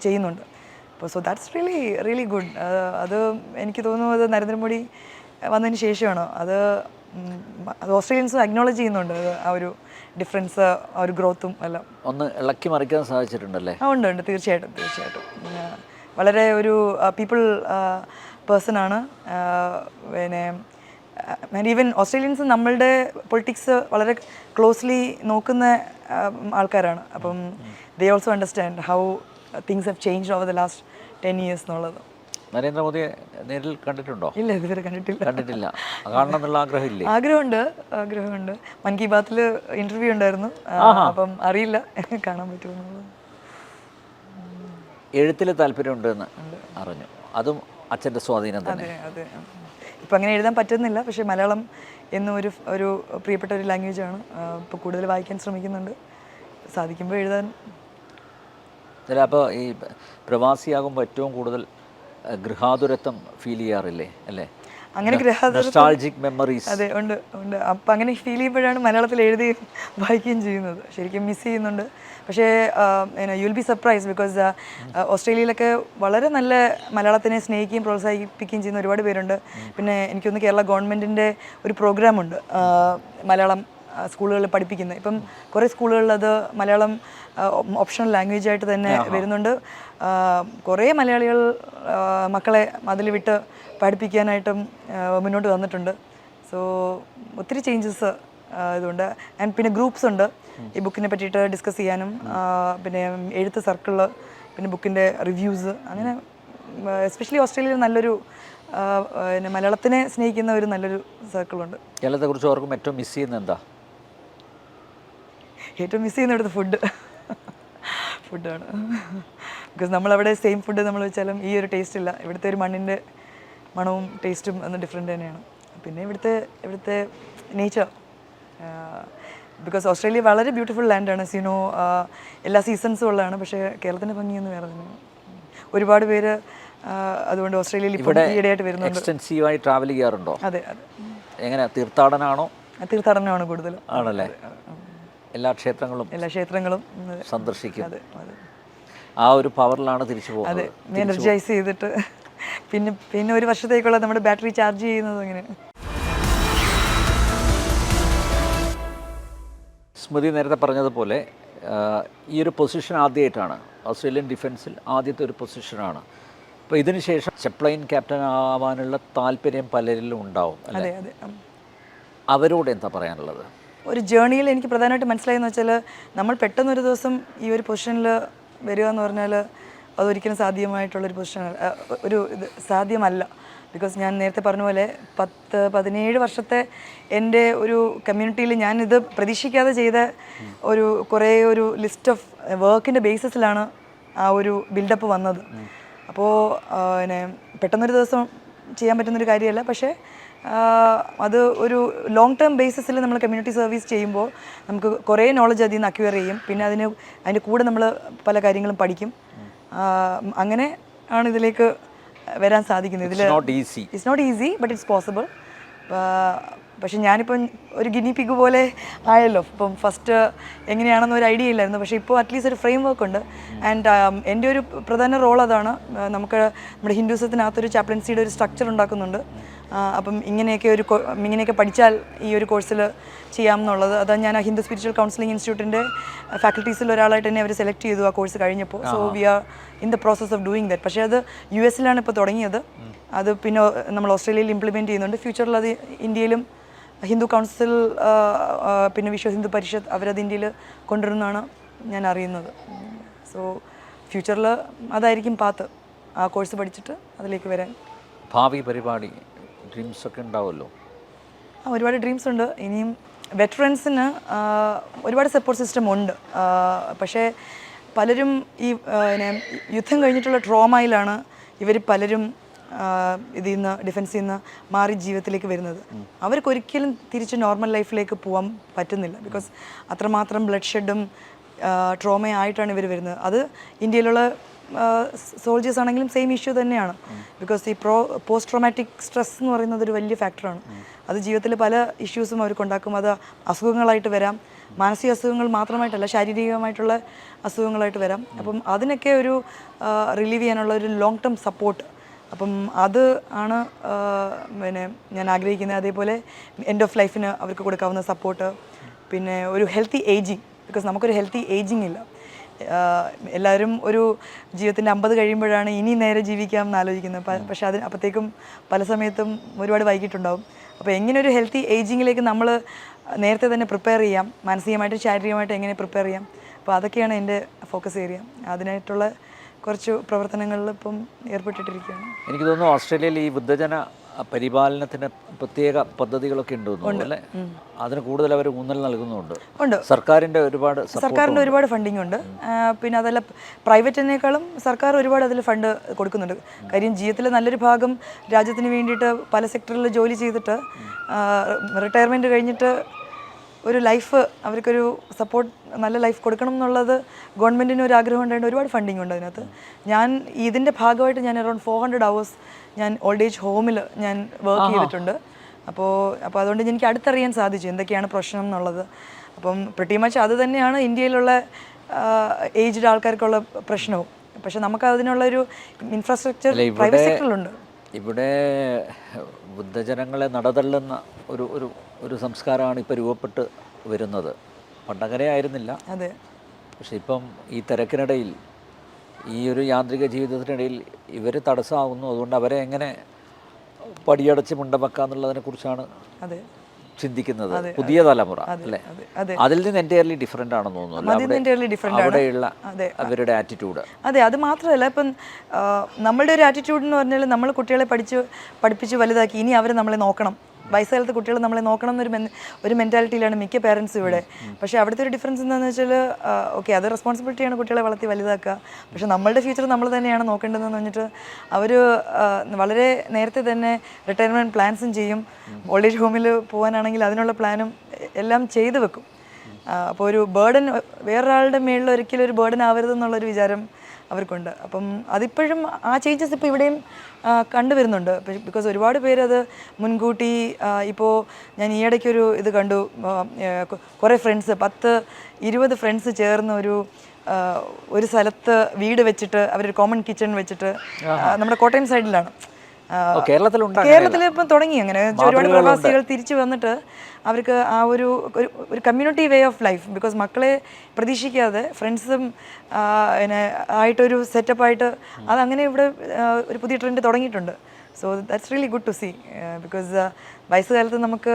Speaker 2: ചെയ്യുന്നുണ്ട്. അപ്പോൾ so that's really really good. അത് എനിക്ക് തോന്നുന്നു അത് നരേന്ദ്രമോദി വന്നതിന് ശേഷമാണ്? അത് അത് ഓസ്ട്രേലിയൻസും അക്നോളജ് ചെയ്യുന്നുണ്ട് ആ ഒരു ഡിഫറൻസ് ആ ഒരു ഗ്രോത്തും എല്ലാം.
Speaker 1: ഒന്ന് ഇളക്കി മറിക്കാൻ സാധിച്ചിട്ടുണ്ടല്ലേ?
Speaker 2: ആ ഉണ്ട് ഉണ്ട്. തീർച്ചയായിട്ടും തീർച്ചയായിട്ടും. വളരെ ഒരു പീപ്പിൾ ആ, പിന്നെ ആൻഡ് ഈവൻ ഓസ്ട്രേലിയൻസ് നമ്മളുടെ പൊളിറ്റിക്സ് വളരെ ക്ലോസ്ലി നോക്കുന്ന ആൾക്കാരാണ്. അപ്പം they also understand how things have change over the last ten years എന്നുള്ളത്.
Speaker 1: നരേന്ദ്രമോദിയെ നേരിൽ കണ്ടിട്ടുണ്ടോ?
Speaker 2: ഇല്ല ഇതുവരെ കണ്ടിട്ടില്ല.
Speaker 1: കണ്ടിട്ടില്ല. കാണണം എന്നുള്ള ആഗ്രഹമില്ലേ?
Speaker 2: ആഗ്രഹമുണ്ട് ആഗ്രഹമുണ്ട്. മൻ കി ബാത്തിൽ ഇന്റർവ്യൂ ഉണ്ടായിരുന്നു. അപ്പം അറിയില്ല കാണാൻ പറ്റുമെന്നുള്ളത്.
Speaker 1: എഴുത്തിൽ താല്പര്യമുണ്ടെന്ന് അറിഞ്ഞു. അതും അച്ഛന്റെ സ്വാധീനം തന്നെ.
Speaker 2: അതെ ഇപ്പം അങ്ങനെ എഴുതാൻ പറ്റുന്നില്ല പക്ഷേ മലയാളം എന്നും ഒരു ഒരു പ്രിയപ്പെട്ട ഒരു ലാംഗ്വേജാണ് ഇപ്പോൾ കൂടുതൽ വായിക്കാൻ ശ്രമിക്കുന്നുണ്ട്. സാധിക്കുമ്പോൾ എഴുതാൻ
Speaker 1: ചില അപ്പോൾ ഈ പ്രവാസിയാകുമ്പോൾ ഏറ്റവും കൂടുതൽ ഗൃഹാതുരത്വം ഫീൽ ചെയ്യാറില്ലേ അല്ലേ?
Speaker 2: അങ്ങനെ ഗ്രഹാതുരത്വം-
Speaker 1: മെമ്മറീസ്
Speaker 2: അതെ ഉണ്ട് ഉണ്ട്. അപ്പം അങ്ങനെ ഫീൽ ചെയ്യുമ്പോഴാണ് മലയാളത്തിൽ എഴുതുകയും വായിക്കുകയും ചെയ്യുന്നത്. ശരിക്കും മിസ് ചെയ്യുന്നുണ്ട്. പക്ഷേ you will be surprise because ഓസ്ട്രേലിയയിലൊക്കെ വളരെ നല്ല മലയാളത്തിനെ സ്നേഹിക്കുകയും പ്രോത്സാഹിപ്പിക്കുകയും ചെയ്യുന്ന ഒരുപാട് പേരുണ്ട്. പിന്നെ എനിക്കൊന്ന് കേരള ഗവൺമെന്റിന്റെ ഒരു പ്രോഗ്രാമുണ്ട് മലയാളം സ്കൂളുകളിൽ പഠിപ്പിക്കുന്നത്. ഇപ്പം കുറേ സ്കൂളുകളിൽ അത് മലയാളം ഓപ്ഷണൽ ലാംഗ്വേജ് ആയിട്ട് തന്നെ വരുന്നുണ്ട്. കുറേ മലയാളികൾ മക്കളെ അതിൽ വിട്ട് പഠിപ്പിക്കാനായിട്ടും മുന്നോട്ട് വന്നിട്ടുണ്ട്. സോ ഒത്തിരി ചേഞ്ചസ് ഇതുണ്ട്. ആൻഡ് പിന്നെ ഗ്രൂപ്പ്സ് ഉണ്ട്. ഈ ബുക്കിനെ പറ്റിയിട്ട് ഡിസ്കസ് ചെയ്യാനും പിന്നെ എഴുത്ത് സർക്കിളിൽ പിന്നെ ബുക്കിന്റെ റിവ്യൂസ് അങ്ങനെ എസ്പെഷ്യലി ഓസ്ട്രേലിയയിൽ നല്ലൊരു പിന്നെ മലയാളത്തിനെ സ്നേഹിക്കുന്ന ഒരു നല്ലൊരു സർക്കിളുണ്ട്
Speaker 1: കേരളത്തെക്കുറിച്ച് ഓർക്കും ഏറ്റവും മിസ് ചെയ്യുന്നത് എന്താ?
Speaker 2: ഏറ്റവും മിസ് ചെയ്യുന്ന ഇവിടുത്തെ ഫുഡ് ഫുഡാണ് ബിക്കോസ് നമ്മളവിടെ സെയിം ഫുഡ് നമ്മൾ വെച്ചാലും ഈ ഒരു ടേസ്റ്റ് ഇല്ല. ഇവിടുത്തെ ഒരു മണ്ണിന്റെ മണവും ടേസ്റ്റും ഒന്ന് ഡിഫറെന്റ് തന്നെയാണ്. പിന്നെ ഇവിടുത്തെ ഇവിടുത്തെ നേച്ചർ ബിക്കോസ് ഓസ്ട്രേലിയ വളരെ ബ്യൂട്ടിഫുൾ ലാൻഡാണ് സിനോ എല്ലാ സീസൺസും ഉള്ളതാണ്. പക്ഷേ കേരളത്തിന്റെ ഭംഗിയൊന്നും വേറെ തന്നെ. ഒരുപാട് പേര് അതുകൊണ്ട് ഓസ്ട്രേലിയയിൽ
Speaker 1: ഇവിടെ
Speaker 2: ഈയിടെയായിട്ട് വരുന്നുണ്ട്.
Speaker 1: എക്സ്റ്റൻസീവായി ട്രാവൽ ചെയ്യാറുണ്ടോ?
Speaker 2: അതെ അതെ.
Speaker 1: എങ്ങനെ? തീർത്ഥാടനമാണോ?
Speaker 2: തീർത്ഥാടനമാണ് കൂടുതൽ
Speaker 1: ആണല്ലേ? എല്ലാ ക്ഷേത്രങ്ങളും
Speaker 2: എല്ലാ ക്ഷേത്രങ്ങളും
Speaker 1: സന്ദർശിക്കും. ആ ഒരു പവറിലാണ് തിരിച്ചു
Speaker 2: അതെ
Speaker 1: പോകുന്നത്.
Speaker 2: എനർജൈസ് ചെയ്തിട്ട് പിന്നെ പിന്നെ ഒരു വർഷത്തേക്കുള്ള നമ്മുടെ ബാറ്ററി ചാർജ് ചെയ്യുന്നത് അങ്ങനെ
Speaker 1: സ്മൃതി നേരത്തെ പറഞ്ഞതുപോലെ ഈ ഒരു പൊസിഷൻ ആദ്യമായിട്ടാണ് ഓസ്ട്രേലിയൻ ഡിഫൻസിൽ ആദ്യത്തെ ഒരു പൊസിഷനാണ് അപ്പോൾ ഇതിന് ശേഷം ചെപ്ലൈൻ ക്യാപ്റ്റൻ ആവാനുള്ള താല്പര്യം പലരിലും ഉണ്ടാവും അവരോട് എന്താ പറയാനുള്ളത്?
Speaker 2: ഒരു ജേണിയിൽ എനിക്ക് പ്രധാനമായിട്ട് മനസ്സിലായെന്ന് വെച്ചാൽ നമ്മൾ പെട്ടെന്നൊരു ദിവസം ഈ ഒരു പൊസിഷനിൽ വരിക എന്ന് പറഞ്ഞാൽ അതൊരിക്കലും സാധ്യമായിട്ടുള്ളൊരു പൊസിഷൻ ഒരു ഇത് സാധ്യമല്ല. ബിക്കോസ് ഞാൻ നേരത്തെ പറഞ്ഞ പോലെ പത്ത് പതിനേഴ് വർഷത്തെ എന്റെ ഒരു കമ്മ്യൂണിറ്റിയിൽ ഞാനിത് പ്രതീക്ഷിക്കാതെ ചെയ്ത ഒരു കുറേ ഒരു ലിസ്റ്റ് ഓഫ് വർക്കിന്റെ ബേസിസിലാണ് ആ ഒരു ബിൽഡപ്പ് വന്നത്. അപ്പോൾ പിന്നെ പെട്ടെന്നൊരു ദിവസം ചെയ്യാൻ പറ്റുന്നൊരു കാര്യമല്ല. പക്ഷേ അത് ഒരു ലോങ് ടേം ബേസിസിൽ നമ്മൾ കമ്മ്യൂണിറ്റി സർവീസ് ചെയ്യുമ്പോൾ നമുക്ക് കുറേ നോളജ് അതിൽ നിന്ന് അക്വയർ ചെയ്യും. പിന്നെ അതിന് അതിന്റെ കൂടെ നമ്മൾ പല കാര്യങ്ങളും പഠിക്കും. അങ്ങനെ ആണ് ഇതിലേക്ക് വരാൻ സാധിക്കുന്നത്. ഇതിൽ
Speaker 1: not easy
Speaker 2: it's not easy but it's possible പക്ഷെ ഞാനിപ്പം ഒരു ഗിനി പിഗ് പോലെ ആയല്ലോ. ഇപ്പം ഫസ്റ്റ് എങ്ങനെയാണെന്ന് ഒരു ഐഡിയ ഇല്ലായിരുന്നു. പക്ഷേ ഇപ്പോൾ അറ്റ്ലീസ്റ്റ് ഒരു ഫ്രെയിം വർക്ക് ഉണ്ട് ആൻഡ് എന്റെ ഒരു പ്രധാന റോൾ അതാണ് നമുക്ക് നമ്മുടെ ഹിന്ദുസത്തിനകത്തൊരു ചാപ്ലൻസിയുടെ ഒരു സ്ട്രക്ചർ ഉണ്ടാക്കുന്നുണ്ട്. അപ്പം ഇങ്ങനെയൊക്കെ ഒരു ഇങ്ങനെയൊക്കെ പഠിച്ചാൽ ഈ ഒരു കോഴ്സിൽ ചെയ്യാമെന്നുള്ളത്. അത് ഞാൻ ഹിന്ദു സ്പിരിച്വൽ കൗൺസിലിംഗ് ഇൻസ്റ്റിറ്റ്യൂട്ടിന്റെ ഫാക്കൽറ്റീസിൽ ഒരാളായിട്ട് തന്നെ അവർ സെലക്ട് ചെയ്തു ആ കോഴ്സ് കഴിഞ്ഞപ്പോൾ. So we are in the process of doing that പക്ഷേ അത് യു എസിലാണ് ഇപ്പോൾ തുടങ്ങിയത്. അത് പിന്നെ നമ്മൾ ഓസ്ട്രേലിയയിൽ ഇംപ്ലിമെന്റ് ചെയ്യുന്നുണ്ട്. ഫ്യൂച്ചറിൽ അത് ഇന്ത്യയിലും ഹിന്ദു കൗൺസിൽ പിന്നെ വിശ്വ ഹിന്ദു പരിഷത്ത് അവരത് ഇന്ത്യയിൽ കൊണ്ടുവരുന്നതാണ് ഞാൻ അറിയുന്നത്. സോ ഫ്യൂച്ചറിൽ അതായിരിക്കും പാത്ത് ആ കോഴ്സ് പഠിച്ചിട്ട് അതിലേക്ക് വരാൻ.
Speaker 1: ഭാവി പരിപാടി ഡ്രീംസ് ഒക്കെ ഉണ്ടാവുമല്ലോ.
Speaker 2: ആ, ഒരുപാട് ഡ്രീംസ് ഉണ്ട്. ഇനിയും വെറ്ററൻസിന് ഒരുപാട് സപ്പോർട്ട് സിസ്റ്റം ഉണ്ട്. പക്ഷേ പലരും ഈ പിന്നെ യുദ്ധം കഴിഞ്ഞിട്ടുള്ള ട്രോമയിലാണ് ഇവർ പലരും ഇതിൽ നിന്ന് ഡിഫൻസിൽ നിന്ന് മാറി ജീവിതത്തിലേക്ക് വരുന്നത്. അവർക്ക് ഒരിക്കലും തിരിച്ച് നോർമൽ ലൈഫിലേക്ക് പോകാൻ പറ്റുന്നില്ല. ബിക്കോസ് അത്രമാത്രം ബ്ലഡ് ഷെഡും ട്രോമയായിട്ടാണ് ഇവർ വരുന്നത്. അത് ഇന്ത്യയിലുള്ള സോൾജേഴ്സ് ആണെങ്കിലും സെയിം ഇഷ്യൂ തന്നെയാണ്. ബിക്കോസ് ഈ പ്രോ പോസ്റ്റ് ട്രോമാറ്റിക് സ്ട്രെസ് എന്ന് പറയുന്നത് ഒരു വലിയ ഫാക്ടറാണ് അത് ജീവിതത്തിൽ പല ഇഷ്യൂസും അവർക്ക് ഉണ്ടാക്കും. അത് അസുഖങ്ങളായിട്ട് വരാം. മാനസിക അസുഖങ്ങൾ മാത്രമായിട്ടല്ല ശാരീരികമായിട്ടുള്ള അസുഖങ്ങളായിട്ട് വരാം. അപ്പം അതിനൊക്കെ ഒരു റിലീവ് ചെയ്യാനുള്ള ഒരു ലോങ് ടേം സപ്പോർട്ട് അപ്പം അത് ആണ് പിന്നെ ഞാൻ ആഗ്രഹിക്കുന്നത്. അതേപോലെ എൻഡ് ഓഫ് ലൈഫിന് അവർക്ക് കൊടുക്കാവുന്ന സപ്പോർട്ട് പിന്നെ ഒരു ഹെൽത്തി ഏജിങ് ബിക്കോസ് നമുക്കൊരു ഹെൽത്തി ഏജിങ് ഇല്ല. എല്ലാവരും ഒരു ജീവിതത്തിന്റെ അമ്പത് കഴിയുമ്പോഴാണ് ഇനി നേരെ ജീവിക്കാം എന്ന് ആലോചിക്കുന്നത് പക്ഷേ അതിന് അപ്പോഴത്തേക്കും പല സമയത്തും ഒരുപാട് വൈകിട്ടുണ്ടാവും അപ്പോൾ എങ്ങനെ ഒരു ഹെൽത്തി ഏജിങ്ങിലേക്ക് നമ്മൾ നേരത്തെ തന്നെ പ്രിപ്പയർ ചെയ്യാം. മാനസികമായിട്ട് ശാരീരികമായിട്ട് എങ്ങനെ പ്രിപ്പയർ ചെയ്യാം. അപ്പോൾ അതൊക്കെയാണ് എന്റെ ഫോക്കസ് ഏരിയ. അതിനായിട്ടുള്ള കുറച്ച് പ്രവർത്തനങ്ങളിൽ ഇപ്പം ഏർപ്പെട്ടിട്ടിരിക്കുകയാണ്.
Speaker 1: എനിക്ക് തോന്നുന്നു ഓസ്ട്രേലിയയിൽ ഈ വൃദ്ധജന പരിപാലനത്തിന് പ്രത്യേക പദ്ധതികളൊക്കെ ഉണ്ട് അല്ലേ? അതിന് കൂടുതൽ അവർ ഊന്നൽ നൽകുന്നുണ്ട്
Speaker 2: ഉണ്ട്.
Speaker 1: സർക്കാരിന്റെ ഒരുപാട്
Speaker 2: സർക്കാരിന്റെ ഒരുപാട് ഫണ്ടിങ് ഉണ്ട്. പിന്നെ അതല്ല പ്രൈവറ്റിനേക്കാളും സർക്കാർ ഒരുപാട് അതിൽ ഫണ്ട് കൊടുക്കുന്നുണ്ട്. കാര്യം ജീവിതത്തിലെ നല്ലൊരു ഭാഗം രാജ്യത്തിന് വേണ്ടിയിട്ട് പല സെക്ടറിൽ ജോലി ചെയ്തിട്ട് റിട്ടയർമെന്റ് കഴിഞ്ഞിട്ട് ഒരു ലൈഫ് അവർക്കൊരു സപ്പോർട്ട് നല്ല ലൈഫ് കൊടുക്കണം എന്നുള്ളത് ഗവൺമെന്റിന് ഒരു ആഗ്രഹം ഉണ്ടായിട്ട് ഒരുപാട് ഫണ്ടിങ് ഉണ്ട് അതിനകത്ത്. ഞാൻ ഇതിന്റെ ഭാഗമായിട്ട് ഞാൻ അറൗണ്ട് ഫോർ ഹൺഡ്രഡ് അവേഴ്സ് ഞാൻ ഓൾഡ് ഏജ് ഹോമിൽ ഞാൻ വർക്ക് ചെയ്തിട്ടുണ്ട്. അപ്പോൾ അപ്പോൾ അതുകൊണ്ട് എനിക്ക് അടുത്തറിയാൻ സാധിച്ചു എന്തൊക്കെയാണ് പ്രശ്നം എന്നുള്ളത്. അപ്പം പ്രിട്ടി മച്ച് അത് തന്നെയാണ് ഇന്ത്യയിലുള്ള ഏജ്ഡ് ആൾക്കാർക്കുള്ള പ്രശ്നവും. പക്ഷെ നമുക്ക് അതിനുള്ള ഒരു ഇൻഫ്രാസ്ട്രക്ചർ പ്രൈവറ്റ് സെക്ടറിലുണ്ട്
Speaker 1: ഇവിടെ വൃദ്ധജനങ്ങളെ നടതള്ളുന്ന ഒരു ഒരു ഒരു സംസ്കാരമാണ് ഇപ്പോൾ രൂപപ്പെട്ട് വരുന്നത്. പണ്ടങ്ങനെ ആയിരുന്നില്ല.
Speaker 2: അതെ.
Speaker 1: പക്ഷെ ഇപ്പം ഈ തിരക്കിനിടയിൽ ഈ ഒരു യാന്ത്രിക ജീവിതത്തിനിടയിൽ ഇവർ തടസ്സമാകുന്നു അതുകൊണ്ട് അവരെ എങ്ങനെ പടിയടച്ച് മുണ്ടമക്കാന്നുള്ളതിനെ കുറിച്ചാണ്
Speaker 2: അതെ.
Speaker 1: ചിന്തിക്കുന്നത് പുതിയ തലമുറ അല്ലേ?
Speaker 2: അതെ അതെ.
Speaker 1: അതിൽ നിന്ന് എന്റയർലി ഡിഫറെന്റ് ആണെന്ന് തോന്നുന്നു. അവിടെയുള്ള. അവരുടെ ആറ്റിറ്റ്യൂഡ്
Speaker 2: അതെ അത് മാത്രമല്ല ഇപ്പം നമ്മളുടെ ഒരു ആറ്റിറ്റ്യൂഡ് എന്ന് പറഞ്ഞാൽ നമ്മൾ കുട്ടികളെ പഠിച്ച് പഠിപ്പിച്ച് വലുതാക്കി ഇനി അവരെ നമ്മളെ നോക്കണം. വയസ്സുകാലത്ത് കുട്ടികൾ നമ്മളെ നോക്കണം എന്നൊരു ഒരു മെന്റാലിറ്റിയിലാണ് മിക്ക പേരൻസും ഇവിടെ. പക്ഷേ അവിടുത്തെ ഒരു ഡിഫറൻസ് എന്താണെന്ന് വെച്ചാൽ ഓക്കെ അത് റെസ്പോൺസിബിലിറ്റിയാണ് കുട്ടികളെ വളർത്തി വലുതാക്കുക. പക്ഷേ നമ്മളുടെ ഫ്യൂച്ചർ നമ്മൾ തന്നെയാണ് നോക്കേണ്ടതെന്ന് പറഞ്ഞിട്ട് അവർ വളരെ നേരത്തെ തന്നെ റിട്ടയർമെന്റ് പ്ലാൻസും ചെയ്യും. ഓൾഡ് ഏജ് ഹോമിൽ പോകാനാണെങ്കിൽ അതിനുള്ള പ്ലാനും എല്ലാം ചെയ്തു വെക്കും. അപ്പോൾ ഒരു ബേർഡൻ വേറൊരാളുടെ മേളിൽ ഒരിക്കലും ഒരു ബേർഡൻ ആവരുതെന്നുള്ളൊരു വിചാരം അവർക്കുണ്ട്. അപ്പം അതിപ്പോഴും ആ ചേഞ്ചസ് ഇപ്പോൾ ഇവിടെയും കണ്ടുവരുന്നുണ്ട്. ബിക്കോസ് ഒരുപാട് പേര് അത് മുൻകൂട്ടി ഇപ്പോൾ ഞാൻ ഈയിടയ്ക്കൊരു ഇത് കണ്ടു. കുറേ ഫ്രണ്ട്സ് പത്ത് ഇരുപത് ഫ്രണ്ട്സ് ചേർന്ന് ഒരു ഒരു സ്ഥലത്ത് വീട് വെച്ചിട്ട് അവരൊരു കോമൺ കിച്ചൺ വെച്ചിട്ട് നമ്മുടെ കോട്ടയം സൈഡിലാണ് കേരളത്തിൽ ഇപ്പം തുടങ്ങി അങ്ങനെ. ഒരുപാട് പ്രവാസികൾ തിരിച്ചു വന്നിട്ട് അവർക്ക് ആ ഒരു ഒരു- community way of life because മക്കളെ പ്രതീക്ഷിക്കാതെ ഫ്രണ്ട്സും പിന്നെ ആയിട്ടൊരു സെറ്റപ്പായിട്ട് അതങ്ങനെ ഇവിടെ ഒരു പുതിയ ട്രെൻഡ് തുടങ്ങിയിട്ടുണ്ട്. So that's really good to see because വയസ്സുകാലത്ത് നമുക്ക്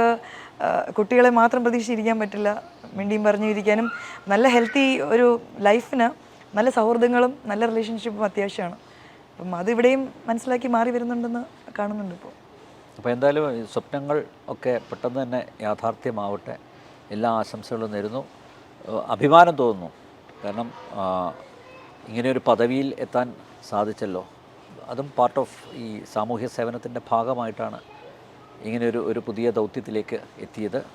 Speaker 2: കുട്ടികളെ മാത്രം പ്രതീക്ഷിച്ചിരിക്കാൻ പറ്റില്ല. മിണ്ടിയും പറഞ്ഞു ഇരിക്കാനും നല്ല ഹെൽത്തി ഒരു ലൈഫിന് നല്ല സൗഹൃദങ്ങളും നല്ല റിലേഷൻഷിപ്പും അത്യാവശ്യമാണ്. അപ്പം അതിവിടെയും മനസ്സിലാക്കി മാറി വരുന്നുണ്ടെന്ന് കാണുന്നുണ്ട് ഇപ്പോൾ.
Speaker 1: അപ്പോൾ എന്തായാലും സ്വപ്നങ്ങൾ ഒക്കെ പെട്ടെന്ന് തന്നെ യാഥാർത്ഥ്യമാവട്ടെ. എല്ലാ ആശംസകളും നേരുന്നു. അഭിമാനം തോന്നുന്നു. കാരണം ഇങ്ങനെയൊരു പദവിയിൽ എത്താൻ സാധിച്ചല്ലോ. അതും പാർട്ട് ഓഫ് ഈ സാമൂഹ്യ സേവനത്തിന്റെ ഭാഗമായിട്ടാണ് ഇങ്ങനെയൊരു ഒരു പുതിയ ദൗത്യത്തിലേക്ക് എത്തിയത്.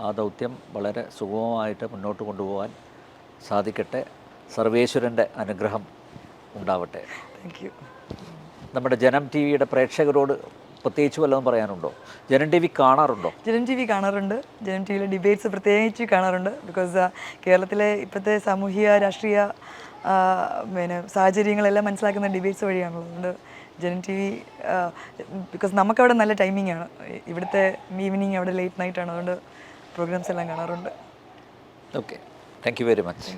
Speaker 1: ആ ദൗത്യം വളരെ സുഗമമായിട്ട് മുന്നോട്ട് കൊണ്ടുപോകാൻ സാധിക്കട്ടെ. സർവേശ്വരന്റെ അനുഗ്രഹം ഉണ്ടാവട്ടെ.
Speaker 2: താങ്ക് യു
Speaker 1: നമ്മുടെ ജനം ടി വിയുടെ പ്രേക്ഷകരോട് പ്രത്യേകിച്ച് വല്ലതും പറയാനുണ്ടോ? ജനം ടി വി കാണാറുണ്ടോ?
Speaker 2: ജനം ടി വി കാണാറുണ്ട്. ജനം ടി വിയിലെ ഡിബേറ്റ്സ് പ്രത്യേകിച്ച് കാണാറുണ്ട്. ബിക്കോസ് കേരളത്തിലെ ഇപ്പോഴത്തെ സാമൂഹിക രാഷ്ട്രീയ പിന്നെ സാഹചര്യങ്ങളെല്ലാം മനസ്സിലാക്കുന്ന ഡിബേറ്റ്സ് വഴിയാണല്ലോ അതുകൊണ്ട് ജനം ടി വി ബിക്കോസ് നമുക്കവിടെ നല്ല ടൈമിംഗ് ആണ്. ഇവിടുത്തെ ഈവനിങ് അവിടെ ലേറ്റ് നൈറ്റ് ആണ്. അതുകൊണ്ട് പ്രോഗ്രാംസ് എല്ലാം കാണാറുണ്ട്.
Speaker 1: Okay thank you very much